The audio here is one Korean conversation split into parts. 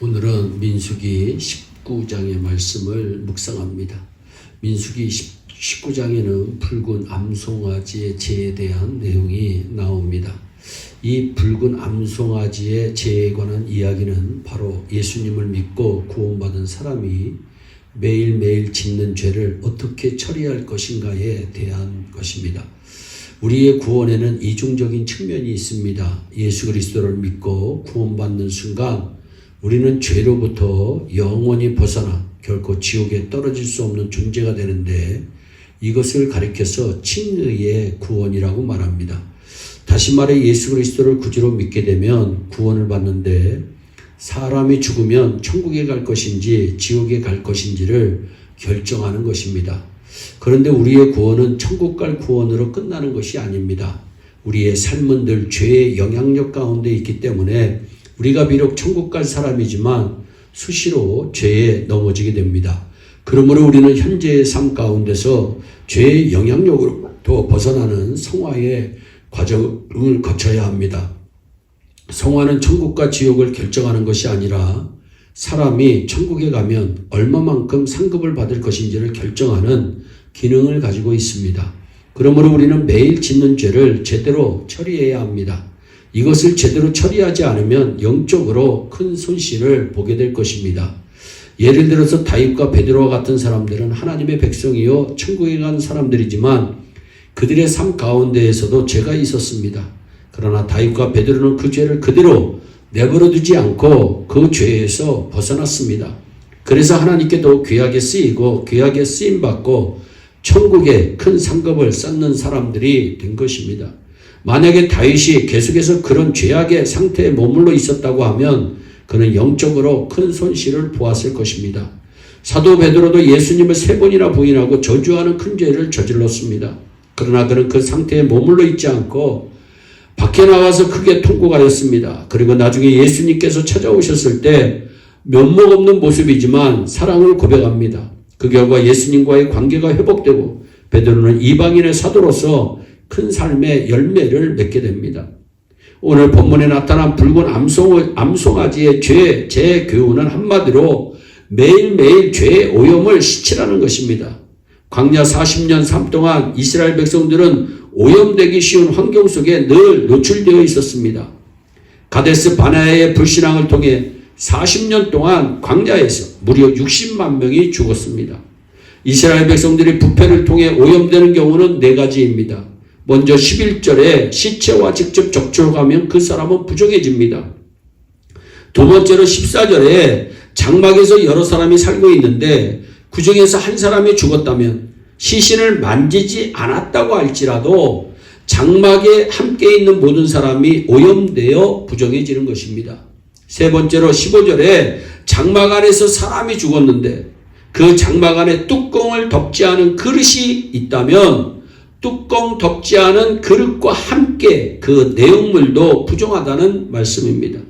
오늘은 민수기 19장의 말씀을 묵상합니다. 민수기 19장에는 붉은 암송아지의 죄에 대한 내용이 나옵니다. 이 붉은 암송아지의 죄에 관한 이야기는 바로 예수님을 믿고 구원받은 사람이 매일매일 짓는 죄를 어떻게 처리할 것인가에 대한 것입니다. 우리의 구원에는 이중적인 측면이 있습니다. 예수 그리스도를 믿고 구원받는 순간 우리는 죄로부터 영원히 벗어나 결코 지옥에 떨어질 수 없는 존재가 되는데 이것을 가리켜서 칭의의 구원이라고 말합니다. 다시 말해 예수 그리스도를 구주로 믿게 되면 구원을 받는데 사람이 죽으면 천국에 갈 것인지 지옥에 갈 것인지를 결정하는 것입니다. 그런데 우리의 구원은 천국 갈 구원으로 끝나는 것이 아닙니다. 우리의 삶은 늘 죄의 영향력 가운데 있기 때문에 우리가 비록 천국 갈 사람이지만 수시로 죄에 넘어지게 됩니다. 그러므로 우리는 현재의 삶 가운데서 죄의 영향력으로부터 벗어나는 성화의 과정을 거쳐야 합니다. 성화는 천국과 지옥을 결정하는 것이 아니라 사람이 천국에 가면 얼마만큼 상급을 받을 것인지를 결정하는 기능을 가지고 있습니다. 그러므로 우리는 매일 짓는 죄를 제대로 처리해야 합니다. 이것을 제대로 처리하지 않으면 영적으로 큰 손실을 보게 될 것입니다. 예를 들어서 다윗과 베드로와 같은 사람들은 하나님의 백성이요 천국에 간 사람들이지만 그들의 삶 가운데에서도 죄가 있었습니다. 그러나 다윗과 베드로는 그 죄를 그대로 내버려 두지 않고 그 죄에서 벗어났습니다. 그래서 하나님께도 귀하게 쓰이고 귀하게 쓰임 받고 천국에 큰 상급을 쌓는 사람들이 된 것입니다. 만약에 다윗이 계속해서 그런 죄악의 상태에 머물러 있었다고 하면 그는 영적으로 큰 손실을 보았을 것입니다. 사도 베드로도 예수님을 세 번이나 부인하고 저주하는 큰 죄를 저질렀습니다. 그러나 그는 그 상태에 머물러 있지 않고 밖에 나와서 크게 통곡하였습니다. 그리고 나중에 예수님께서 찾아오셨을 때 면목 없는 모습이지만 사랑을 고백합니다. 그 결과 예수님과의 관계가 회복되고 베드로는 이방인의 사도로서 큰 삶의 열매를 맺게 됩니다. 오늘 본문에 나타난 붉은 암송, 암송아지의 죄, 제 교훈은 한마디로 매일매일 죄의 오염을 시치라는 것입니다. 광야 40년 삶 동안 이스라엘 백성들은 오염되기 쉬운 환경 속에 늘 노출되어 있었습니다. 가데스 바나의 불신앙을 통해 40년 동안 광야에서 무려 60만 명이 죽었습니다. 이스라엘 백성들이 부패를 통해 오염되는 경우는 네 가지입니다. 먼저 11절에 시체와 직접 접촉하면 그 사람은 부정해집니다. 두 번째로 14절에 장막에서 여러 사람이 살고 있는데 그 중에서 한 사람이 죽었다면 시신을 만지지 않았다고 할지라도 장막에 함께 있는 모든 사람이 오염되어 부정해지는 것입니다. 세 번째로 15절에 장막 안에서 사람이 죽었는데 그 장막 안에 뚜껑을 덮지 않은 그릇이 있다면 뚜껑 덮지 않은 그릇과 함께 그 내용물도 부정하다는 말씀입니다.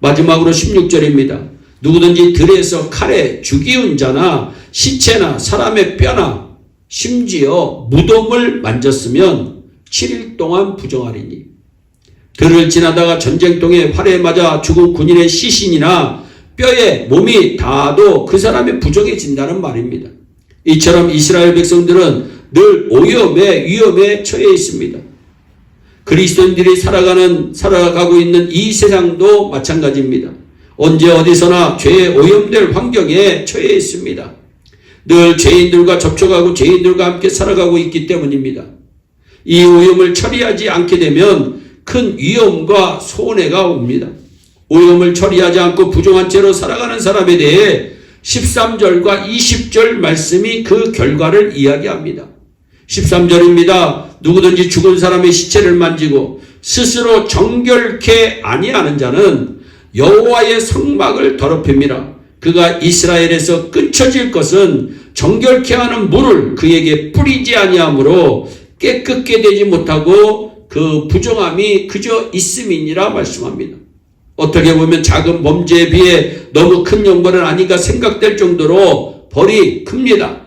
마지막으로 16절입니다. 누구든지 들에서 칼에 죽이운 자나 시체나 사람의 뼈나 심지어 무덤을 만졌으면 7일 동안 부정하리니 들을 지나다가 전쟁통에 활에 맞아 죽은 군인의 시신이나 뼈에 몸이 닿아도 그 사람이 부정해진다는 말입니다. 이처럼 이스라엘 백성들은 늘 오염의 위험에 처해 있습니다. 그리스도인들이 살아가는 살아가고 있는 이 세상도 마찬가지입니다. 언제 어디서나 죄에 오염될 환경에 처해 있습니다. 늘 죄인들과 접촉하고 죄인들과 함께 살아가고 있기 때문입니다. 이 오염을 처리하지 않게 되면 큰 위험과 손해가 옵니다. 오염을 처리하지 않고 부정한 채로 살아가는 사람에 대해 13절과 20절 말씀이 그 결과를 이야기합니다. 13절입니다. 누구든지 죽은 사람의 시체를 만지고 스스로 정결케 아니하는 자는 여호와의 성막을 더럽힙니다. 그가 이스라엘에서 끊쳐질 것은 정결케 하는 물을 그에게 뿌리지 아니하므로 깨끗게 되지 못하고 그 부정함이 그저 있음이니라 말씀합니다. 어떻게 보면 작은 범죄에 비해 너무 큰 영벌은 아닌가 생각될 정도로 벌이 큽니다.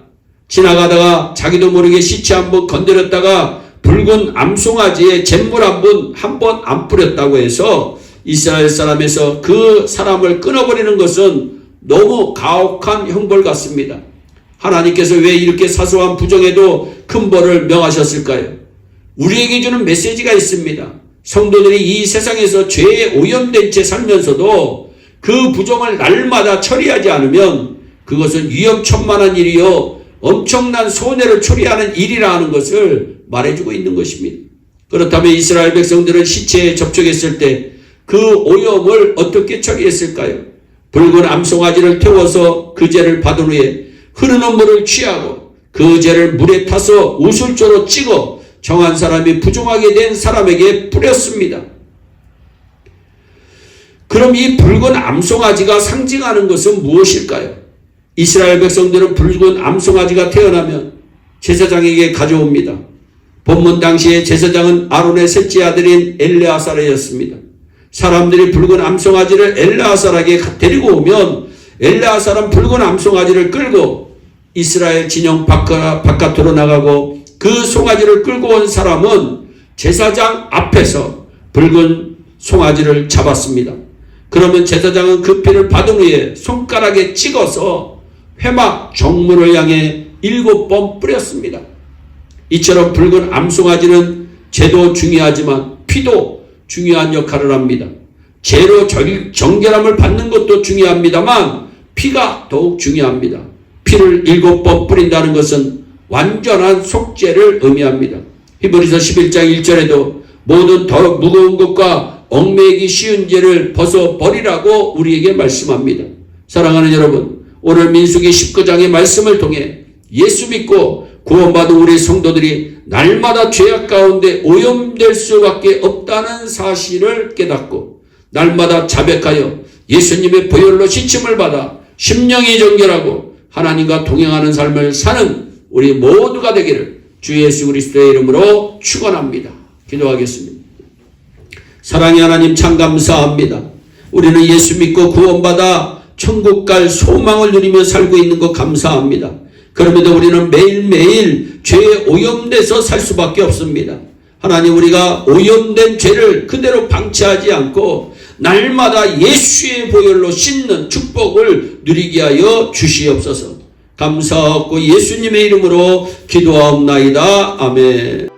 지나가다가 자기도 모르게 시체 한 번 건드렸다가 붉은 암송아지에 잿물 한 번 한 번 안 뿌렸다고 해서 이스라엘 사람에서 그 사람을 끊어버리는 것은 너무 가혹한 형벌 같습니다. 하나님께서 왜 이렇게 사소한 부정에도 큰 벌을 명하셨을까요? 우리에게 주는 메시지가 있습니다. 성도들이 이 세상에서 죄에 오염된 채 살면서도 그 부정을 날마다 처리하지 않으면 그것은 위험천만한 일이요 엄청난 손해를 초래하는 일이라는 것을 말해주고 있는 것입니다. 그렇다면 이스라엘 백성들은 시체에 접촉했을 때 그 오염을 어떻게 처리했을까요? 붉은 암송아지를 태워서 그 죄를 받은 후에 흐르는 물을 취하고 그 죄를 물에 타서 우술조로 찍어 정한 사람이 부정하게 된 사람에게 뿌렸습니다. 그럼 이 붉은 암송아지가 상징하는 것은 무엇일까요? 이스라엘 백성들은 붉은 암송아지가 태어나면 제사장에게 가져옵니다. 본문 당시에 제사장은 아론의 셋째 아들인 엘레아사르였습니다. 사람들이 붉은 암송아지를 엘레아사르에게 데리고 오면 엘레아사르는 붉은 암송아지를 끌고 이스라엘 진영 바깥, 으로 나가고 그 송아지를 끌고 온 사람은 제사장 앞에서 붉은 송아지를 잡았습니다. 그러면 제사장은 그 피를 받은 후에 손가락에 찍어서 회막 정문을 향해 일곱 번 뿌렸습니다. 이처럼 붉은 암송아지는 죄도 중요하지만 피도 중요한 역할을 합니다. 죄로 정결함을 받는 것도 중요합니다만 피가 더욱 중요합니다. 피를 일곱 번 뿌린다는 것은 완전한 속죄를 의미합니다. 히브리서 11장 1절에도 모든 더 무거운 것과 얽매이기 쉬운 죄를 벗어 버리라고 우리에게 말씀합니다. 사랑하는 여러분, 오늘 민수기 19장의 말씀을 통해 예수 믿고 구원받은 우리 성도들이 날마다 죄악 가운데 오염될 수밖에 없다는 사실을 깨닫고 날마다 자백하여 예수님의 보혈로 시침을 받아 심령이 정결하고 하나님과 동행하는 삶을 사는 우리 모두가 되기를 주 예수 그리스도의 이름으로 축원합니다. 기도하겠습니다. 사랑의 하나님 참 감사합니다. 우리는 예수 믿고 구원받아 천국 갈 소망을 누리며 살고 있는 것 감사합니다. 그럼에도 우리는 매일매일 죄에 오염돼서 살 수밖에 없습니다. 하나님 우리가 오염된 죄를 그대로 방치하지 않고 날마다 예수의 보혈로 씻는 축복을 누리게 하여 주시옵소서. 감사하고 예수님의 이름으로 기도하옵나이다. 아멘.